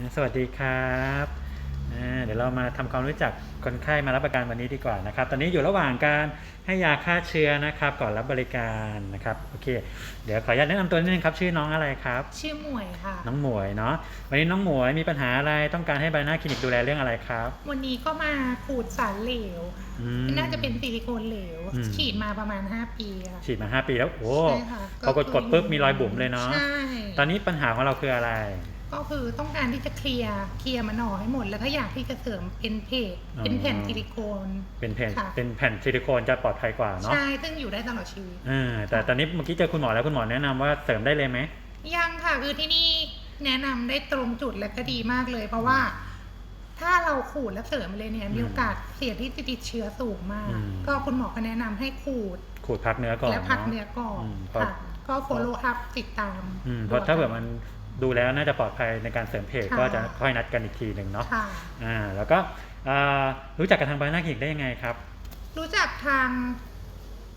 อ่าสวัสดีครับอ่าเดี๋ยวเรามาทำความรู้จักคนไข้มารับประกันวันนี้ดีกว่านะครับ ตอนนี้อยู่ระหว่างการให้ยาฆ่าเชื้อนะครับ ก่อนรับบริการนะครับโอเค เดี๋ยวขออนุญาตแนะนำตัวนิดนึงครับ ชื่อน้องอะไรครับ ชื่อหมวยค่ะ น้องหมวยเนาะวันนี้น้องหมวยมีปัญหาอะไรต้องการให้ใบหน้าคลินิกดูแลเรื่องอะไรครับ วันนี้ก็มาขูดสารเหลวอืมน่าจะเป็นซิลิโคนเหลวอืมฉีดมาประมาณ 5 ปีค่ะฉีดมา 5 ปีแล้วโอ้ใช่ค่ะพอกดกดปุ๊บมีรอยบุ๋มเลยเนาะใช่ตอนนี้ปัญหาของเราคืออะไร ก็คือต้องการที่จะเคลียร์เคลียร์มันออกให้หมด แล้วก็อยากที่จะเสริมเป็นเพจเป็นแผ่นซิลิโคน เป็นแผ่นค่ะ เป็นแผ่นซิลิโคนจะปลอดภัยกว่าเนาะใช่ซึ่งอยู่ได้ตลอดชีวิต อ่าแต่ตอนนี้เมื่อกี้เจอคุณหมอแล้วคุณหมอแนะนำว่าเสริมได้เลยไหม ยังค่ะคือที่นี่แนะนำได้ตรงจุดและก็ดีมากเลย เพราะว่า ถ้าเราขูดแล้วเสริมไปเลยเนี่ยอืมมีโอกาสเสี่ยงที่จะติดเชื้อสูงมาก อืม ก็คุณหมอก็แนะนำให้ขูดขูดพักเนื้อก่อนแล้วพักเนาะเนื้อก่อนอืมเพราะค่ะ ก็ follow up ติดตามอืมเพราะถ้าเกิดมัน ดูแล้วน่าจะปลอดภัยในการเสริมเพจค่ะก็จะค่อยนัดกันอีกทีหนึ่งเนาะค่ะอ่าแล้วก็อ่ารู้จักกับทางบานาคลินิกได้ยังไงครับ รู้จักทาง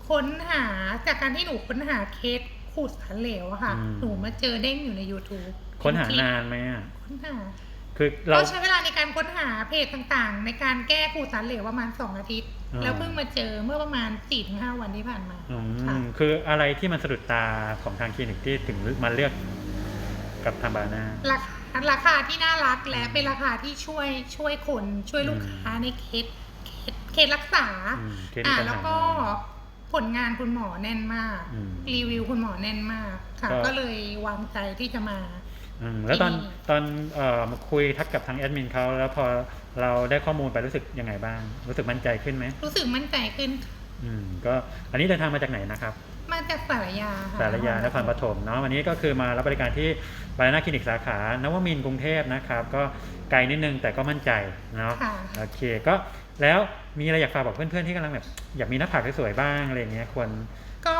ค้นหาจากการที่หนูค้นหาเคสขูดสารเหลวอะค่ะอืมหนูมาเจอเด้งอยู่ใน YouTube ค้นหาเป็คลิปนานไหมอะค้นหาคือเราก็ใช้เวลาในการค้นหาเพจต่างๆ ในการแก้ขูดสารเหลวประมาณ2อาทิตย์อ่าแล้วเพิ่งมาเจอเมื่อประมาณ4-5วันที่ผ่านมาอืค่ะมคืออะไรที่มันสะดุดตาของทางคลินิกที่ถึงมาเลือก กับทางบานา ราคาราคาที่น่ารักและเป็นราคาที่ช่วยช่วยคนช่วยลูกอืมค้าในเคสเคสเคสรักษา อืมเคสมีอ่าปัญหาแล้วก็ผลงานคุณหมอแน่นมาก อืมรีวิวคุณหมอแน่นมากค่ะ ก็ ก็เลยวางใจที่จะมา อืมแล้วตอนที่นี่ ตอนเอ่อมาคุยทักกับทางแอดมินเขาแล้วพอเราได้ข้อมูลไปรู้สึกยังไงบ้าง รู้สึกมั่นใจขึ้นไหมรู้สึกมั่นใจขึ้น อืมก็อันนี้เดินทางมาจากไหนนะครับ มาจากสารยาค่ะสารยานครปฐมเนาะวันนี้ก็คือมารับบริการที่บานาคลินิกสาขานวมินทร์กรุงเทพนะครับ ก็ไกลนิดนึงแต่ก็มั่นใจเนาะค่ะ โอเคก็แล้วมีอะไรอยากฝากบอกเพื่อนๆที่กำลังแบบอยากมีหน้าผากสวยๆบ้างอะไรอย่างเงี้ยควร ก็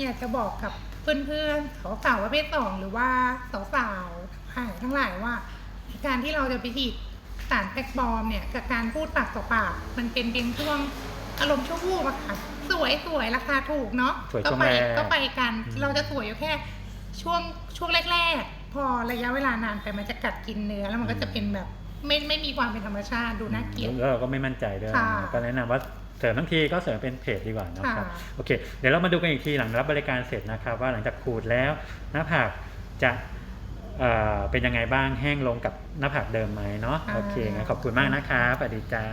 อยากจะบอกกับเพื่อนๆสาวๆประเภทสองหรือว่าสาวๆหายทั้งหลายว่า การที่เราจะไปฉีดสารแพลกบอมเนี่ยกับการพูดปากต่อปากมันเป็นเพียงช่วง อารมณ์ชั่ววูบอะค่ะ สวยสวยราคาถูกเนาะสวยก็ช่วงไปแรก ก็ไปกันอืมเราจะสวยอยู่แค่ ช่วงช่วงแรกๆ พอระยะเวลานานไปมันจะกัดกินเนื้อแล้วมันก็จะเป็นแบบไม่ไม่มีความเป็นธรรมชาติดูน่าเกลียด แล้วเราก็ไม่มั่นใจด้วยค่ะก็แนะนำว่าเสริมทั้งทีก็เสริมเป็นเพจดีกว่านะครับค่ะ โอเค เดี๋ยวเรามาดูกันอีกทีหลังรับบริการเสร็จนะครับ ว่าหลังจากขูดแล้วหน้าผากจะเอ่อเป็นยังไงบ้างแห้งลงกับหน้าผากเดิมไหมเนาะโอเคงั้นขอบคุณมากนะครับสวัสดีจ้า